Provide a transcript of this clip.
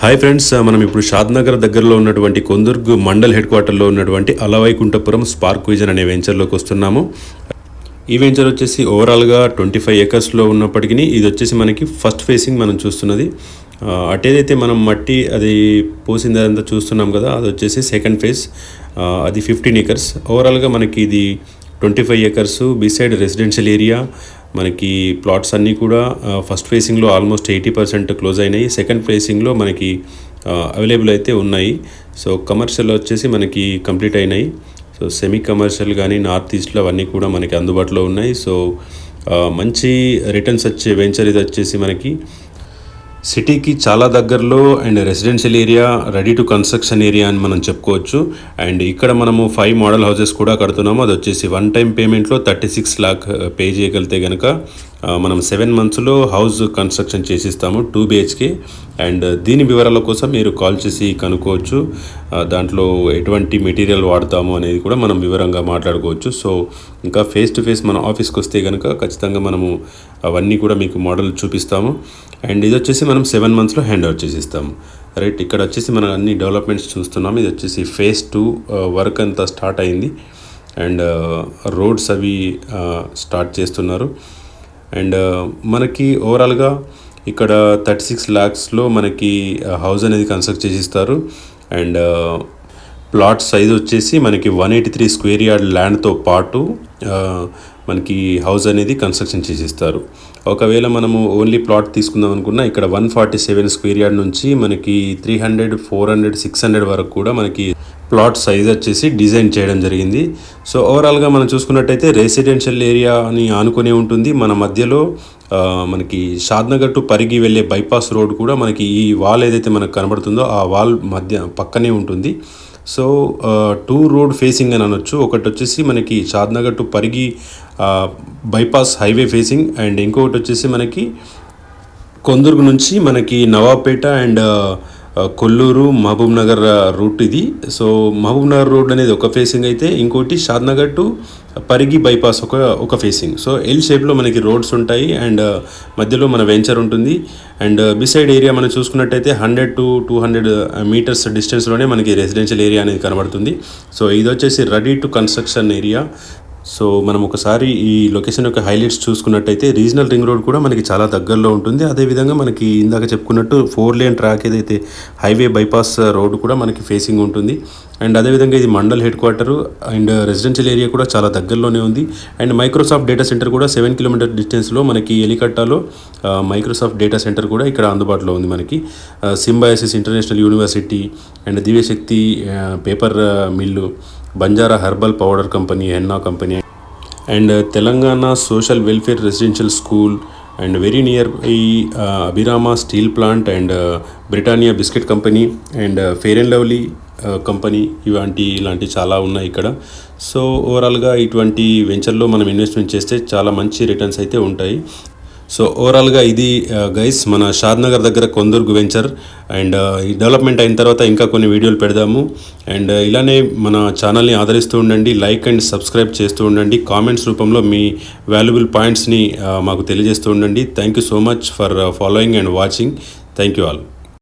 Hi friends మనం ఇప్పుడు షాద్నగర్ దగ్గరలో ఉన్నటువంటి కొందుర్గ్ మండల్ హెడ్ క్వార్టర్లో ఉన్నటువంటి అలవైకుంఠపురం స్పార్క్ విజన్ అనే వెంచర్లోకి వస్తున్నాము. ఈ వెంచర్ వచ్చేసి ఓవరాల్గా ట్వంటీ ఫైవ్ ఏకర్స్లో ఉన్నప్పటికీ ఇది వచ్చేసి మనకి ఫస్ట్ ఫేసింగ్ మనం చూస్తున్నది. అటేదైతే మనం మట్టి అది పోసింది అదంతా చూస్తున్నాం కదా అది వచ్చేసి సెకండ్ ఫేజ్ అది ఫిఫ్టీన్ ఏకర్స్. ఓవరాల్గా మనకి ఇది twenty five acres beside residential area మనకి ప్లాట్స్ అన్నీ కూడా ఫస్ట్ ఫేసింగ్లో ఆల్మోస్ట్ ఎయిటీ పర్సెంట్ క్లోజ్ అయినాయి. సెకండ్ ఫేసింగ్లో మనకి అవైలబుల్ అయితే ఉన్నాయి. సో కమర్షియల్ వచ్చేసి మనకి కంప్లీట్ అయినాయి. సో సెమీ కమర్షియల్ కానీ నార్త్ ఈస్ట్లో అవన్నీ కూడా మనకి అందుబాటులో ఉన్నాయి. సో మంచి రిటర్న్స్ వచ్చే వెంచర్ ఇది వచ్చేసి మనకి సిటీకి చాలా దగ్గరలో and residential area ready to construction area అని మనం చెప్పుకోవచ్చు. అండ్ ఇక్కడ మనము ఫైవ్ మోడల్ హౌసెస్ కూడా కడుతున్నాము. అది వచ్చేసి వన్ టైం పేమెంట్లో thirty six lakh uh, pay చేయగలిగితే కనుక మనం సెవెన్ మంత్స్లో హౌస్ కన్స్ట్రక్షన్ చేసిస్తాము టూ బిహెచ్కే. అండ్ దీని వివరాల కోసం మీరు కాల్ చేసి కనుక్కోవచ్చు. దాంట్లో ఎటువంటి మెటీరియల్ వాడతాము అనేది కూడా మనం వివరంగా మాట్లాడుకోవచ్చు. సో ఇంకా ఫేస్ టు ఫేస్ మన ఆఫీస్కి వస్తే కనుక ఖచ్చితంగా మనము అవన్నీ కూడా మీకు మోడల్ చూపిస్తాము. అండ్ ఇది వచ్చేసి మనం సెవెన్ మంత్స్లో హ్యాండ్ ఓవర్ చేసిస్తాము. రైట్ ఇక్కడ వచ్చేసి మనం అన్ని డెవలప్మెంట్స్ చూస్తున్నాం ఇది వచ్చేసి ఫేస్ టూ వర్క్ అంతా స్టార్ట్ అయింది. అండ్ రోడ్స్ అవి స్టార్ట్ చేస్తున్నారు. అండ్ uh, మనకి ఓవరాల్గా ఇక్కడ థర్టీ సిక్స్ ల్యాక్స్లో మనకి uh, హౌస్ అనేది కన్స్ట్రక్ట్ చేసిస్తారు. అండ్ uh, ప్లాట్ సైజ్ వచ్చేసి మనకి one eighty three square yard ల్యాండ్తో పాటు మనకి హౌస్ అనేది కన్స్ట్రక్షన్ చేసిస్తారు. ఒకవేళ మనము ఓన్లీ ప్లాట్ తీసుకుందాం అనుకున్నా ఇక్కడ one forty seven square yard నుంచి మనకి three hundred four hundred six hundred వరకు కూడా మనకి ప్లాట్ సైజ్ వచ్చేసి డిజైన్ చేయడం జరిగింది. సో ఓవరాల్గా మనం చూసుకున్నట్టయితే రెసిడెన్షియల్ ఏరియాని ఆనుకునే ఉంటుంది. మన మధ్యలో మనకి షాద్నగర్ టు పరిగి వెళ్ళే బైపాస్ రోడ్ కూడా మనకి ఈ వాల్ ఏదైతే మనకు కనబడుతుందో ఆ వాల్ మధ్య పక్కనే ఉంటుంది. సో టూ రోడ్ ఫేసింగ్ అని అనొచ్చు. ఒకటి వచ్చేసి మనకి Shadnagar to Parigi bypass highway facing. And ఇంకొకటి వచ్చేసి మనకి కొందుర్గు నుంచి మనకి నవాబ్పేట అండ్ కొల్లూరు మహబూబ్ నగర్ రూట్ ఇది. సో మహబూబ్ నగర్ రోడ్ అనేది ఒక ఫేసింగ్ అయితే ఇంకోటి షాద్నగర్ టు పరిగి బైపాస్ ఒక ఒక ఫేసింగ్ సో ఎల్ షేప్లో మనకి రోడ్స్ ఉంటాయి అండ్ మధ్యలో మన వెంచర్ ఉంటుంది. అండ్ బిసైడ్ ఏరియా మనం చూసుకున్నట్టయితే hundred to two hundred metres డిస్టెన్స్లోనే మనకి రెసిడెన్షియల్ ఏరియా అనేది కనబడుతుంది. సో ఇది వచ్చేసి ready to construction area. So మనం ఒకసారి ఈ లొకేషన్ యొక్క హైలైట్స్ చూసుకున్నట్టయితే రీజనల్ రింగ్ రోడ్ కూడా మనకి చాలా దగ్గరలో ఉంటుంది. అదేవిధంగా మనకి ఇందాక చెప్పుకున్నట్టు ఫోర్ లేన్ ట్రాక్ ఏదైతే హైవే బైపాస్ రోడ్ కూడా మనకి ఫేసింగ్ ఉంటుంది. అండ్ అదేవిధంగా ఇది mandal head quarter and residential area కూడా చాలా దగ్గరలోనే ఉంది. అండ్ మైక్రోసాఫ్ట్ డేటా సెంటర్ కూడా సెవెన్ కిలోమీటర్ డిస్టెన్స్లో మనకి ఎలికట్టాలో మైక్రోసాఫ్ట్ డేటా సెంటర్ కూడా ఇక్కడ అందుబాటులో ఉంది మనకి. Symbiosis international university and Divyashakti paper mill Banjara herbal powder company henna company and Telangana social welfare residential school and very near ఈ Abhirama steel plant and Britannia biscuit company and fair and lovely company ఇలాంటి ఇలాంటి చాలా ఉన్నాయి ఇక్కడ. So ఓవరాల్గా ఇటువంటి వెంచర్లో మనం ఇన్వెస్ట్మెంట్ చేస్తే చాలా మంచి రిటర్న్స్ అయితే ఉంటాయి. సో ఓవరాల్గా ఇది uh, గైస్ మన షాద్నగర్ దగ్గర కొందర్గు వెంచర్ అండ్ ఈ డెవలప్మెంట్ అయిన తర్వాత ఇంకా కొన్ని వీడియోలు పెడదాము. అండ్ uh, ఇలానే మన ఛానల్ని ఆదరిస్తూ ఉండండి లైక్ అండ్ సబ్స్క్రైబ్ చేస్తూ ఉండండి. కామెంట్స్ రూపంలో మీ వాల్యుబుల్ పాయింట్స్ని uh, మాకు తెలియజేస్తూ ఉండండి. Thank you so much for following and watching thank you all